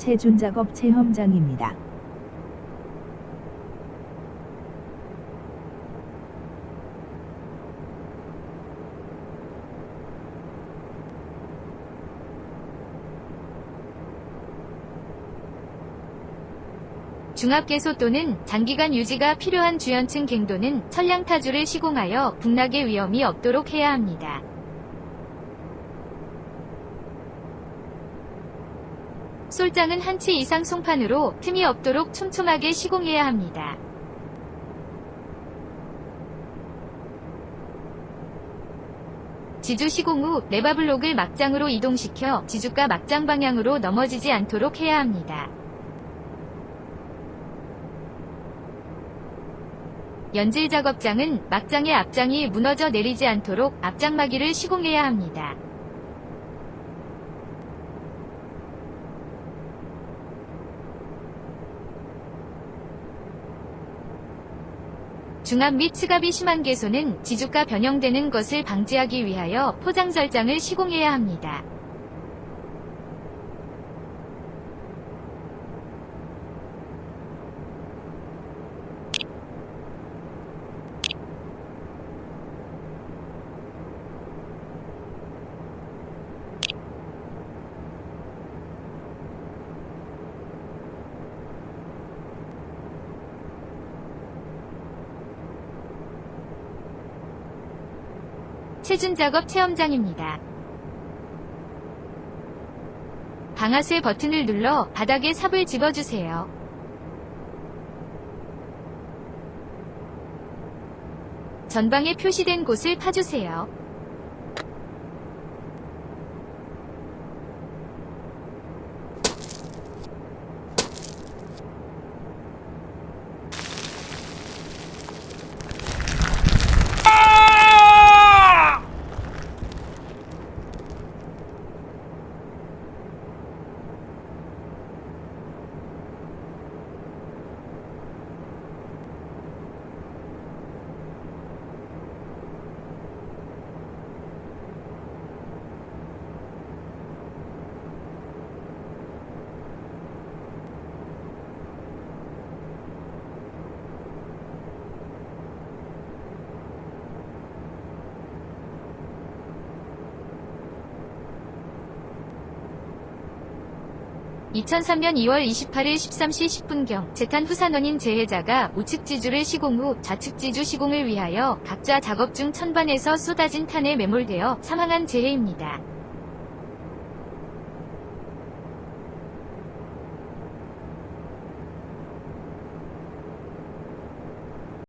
체준 작업 체험장입니다. 중압계소 또는 장기간 유지가 필요한 주연층 갱도는 천량타주를 시공하여 북락의 위험이 없도록 해야 합니다. 솔장은 한 치 이상 송판으로 틈이 없도록 촘촘하게 시공해야 합니다. 지주 시공 후 레바블록을 막장으로 이동시켜 지주가 막장 방향으로 넘어지지 않도록 해야 합니다. 연질 작업장은 막장의 앞장이 무너져 내리지 않도록 앞장막이를 시공해야 합니다. 중압 및 측압이 심한 개소는 지주가 변형되는 것을 방지하기 위하여 포장 절장을 시공해야 합니다. 체준 작업 체험장입니다. 방아쇠 버튼을 눌러 바닥에 삽을 집어주세요. 전방에 표시된 곳을 파주세요. (2003년 2월 28일 13시 10분경) 재탄 후산원인 재해자가 우측 지주를 시공 후 좌측 지주 시공을 위하여 각자 작업 중 천반에서 쏟아진 탄에 매몰되어 사망한 재해입니다.